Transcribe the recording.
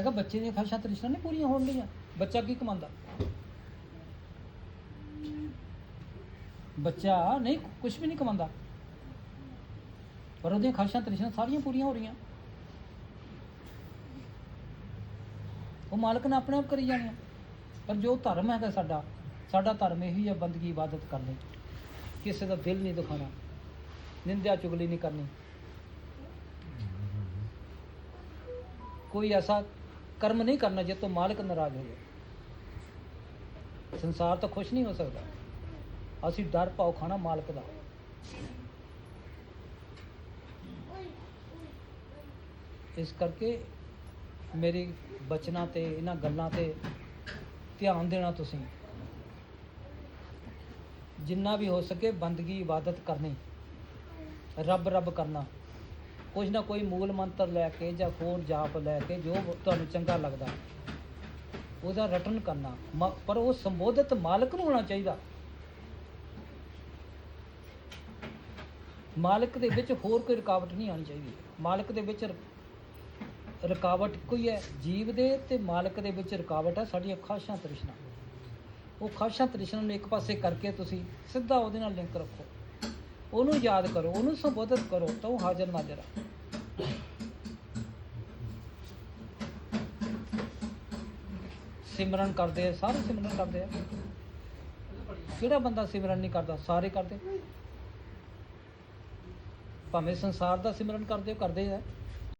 ਹੈਗਾ ਬੱਚੇ ਦੀਆਂ ਖਾਸ਼ਾਂ ਤ੍ਰਿਸ਼ਨਾ ਨਹੀਂ ਪੂਰੀਆਂ ਹੋਣ ਲੀਆਂ ਬੱਚਾ ਕੀ ਕਮਾਉਂਦਾ? ਬੱਚਾ ਨਹੀਂ ਕੁਝ ਵੀ ਨਹੀਂ ਕਮਾਉਂਦਾ। ਪਰ ਉਹਦੀਆਂ ਖਾਸ਼ਾਂ ਤ੍ਰਿਸ਼ਨਾ ਸਾਰੀਆਂ ਪੂਰੀਆਂ ਹੋ ਰਹੀਆਂ। ਉਹ ਮਾਲਕ ਨੇ ਆਪਣੇ ਆਪ ਕਰੀ ਜਾਣੀਆਂ। ਪਰ ਜੋ ਧਰਮ ਹੈਗਾ ਸਾਡਾ ਸਾਡਾ ਧਰਮ ਇਹੀ ਹੈ ਬੰਦਗੀ, ਇਬਾਦਤ ਕਰਨੀ। ਕਿਸੇ ਦਾ ਦਿਲ ਨਹੀਂ ਦੁਖਾਣਾ ਨਿੰਦਿਆ, ਚੁਗਲੀ ਨਹੀਂ ਕਰਨੀ। ਕੋਈ ਐਸਾ ਕਰਮ ਨਹੀਂ ਕਰਨਾ ਜਿਸ ਤੋਂ ਮਾਲਕ ਨਾਰਾਜ਼ ਹੋ ਜਾਏ ਸੰਸਾਰ ਤਾਂ ਖੁਸ਼ ਨਹੀਂ ਹੋ ਸਕਦਾ। ਅਸੀਂ ਡਰ ਪਾਉ ਖਾਣਾ ਮਾਲਕ ਦਾ। ਇਸ ਕਰਕੇ ਮੇਰੇ ਬਚਨਾਂ ਤੇ, ਇਹਨਾਂ ਗੱਲਾਂ ਤੇ ਧਿਆਨ ਦੇਣਾ ਤੁਸੀਂ। ਜਿੰਨਾ ਵੀ ਹੋ ਸਕੇ ਬੰਦਗੀ, ਇਬਾਦਤ ਕਰਨੀ। ਰੱਬ ਰੱਬ ਕਰਨਾ। ਕੁਝ ਨਾ ਕੋਈ ਮੂਲ ਮੰਤਰ ਲੈ ਕੇ ਜਾਂ ਹੋਰ ਜਾਪ ਲੈ ਕੇ ਜੋ ਤੁਹਾਨੂੰ ਚੰਗਾ ਲੱਗਦਾ, ਉਹਦਾ ਰਟਨ ਕਰਨਾ। ਮ- ਪਰ ਉਹ ਸੰਬੋਧਿਤ ਮਾਲਕ ਨੂੰ ਹੋਣਾ ਚਾਹੀਦਾ। ਮਾਲਕ ਦੇ ਵਿੱਚ ਹੋਰ ਕੋਈ ਰੁਕਾਵਟ ਨਹੀਂ ਆਣੀ ਚਾਹੀਦੀ। ਮਾਲਕ ਦੇ ਵਿੱਚ ਰ- ਰੁਕਾਵਟ ਕੋਈ ਹੈ, ਜੀਵ ਦੇ ਤੇ ਮਾਲਕ ਦੇ ਵਿੱਚ ਰੁਕਾਵਟ ਹੈ, ਸਾਡੀਆਂ ਖਾਸ਼ਾਂ ਤ੍ਰਿਸ਼ਨਾ। ਉਹ ਖਾਸ਼ਾਂ ਤ੍ਰਿਸ਼ਨਾ ਨੂੰ ਇੱਕ ਪਾਸੇ ਕਰਕੇ ਤੁਸੀਂ ਸਿੱਧਾ ਉਹਦੇ ਨਾਲ ਲਿੰਕ ਰੱਖੋ। ਉਹਨੂੰ ਯਾਦ ਕਰੋ, ਉਹਨੂੰ ਸੰਬੋਧਿਤ ਕਰੋ, ਤਾਂ ਉਹ ਹਾਜ਼ਰ ਨਾਜ਼ਰ ਆ ਸਿਮਰਨ ਕਰਦੇ ਆ, ਸਾਰੇ ਸਿਮਰਨ ਕਰਦੇ ਆ। ਕਿਹੜਾ ਬੰਦਾ ਸਿਮਰਨ ਨਹੀਂ ਕਰਦਾ? ਸਾਰੇ ਕਰਦੇ। ਭਾਵੇਂ ਸੰਸਾਰ ਦਾ ਸਿਮਰਨ ਕਰਦੇ ਹੋ ਕਰਦੇ ਆ।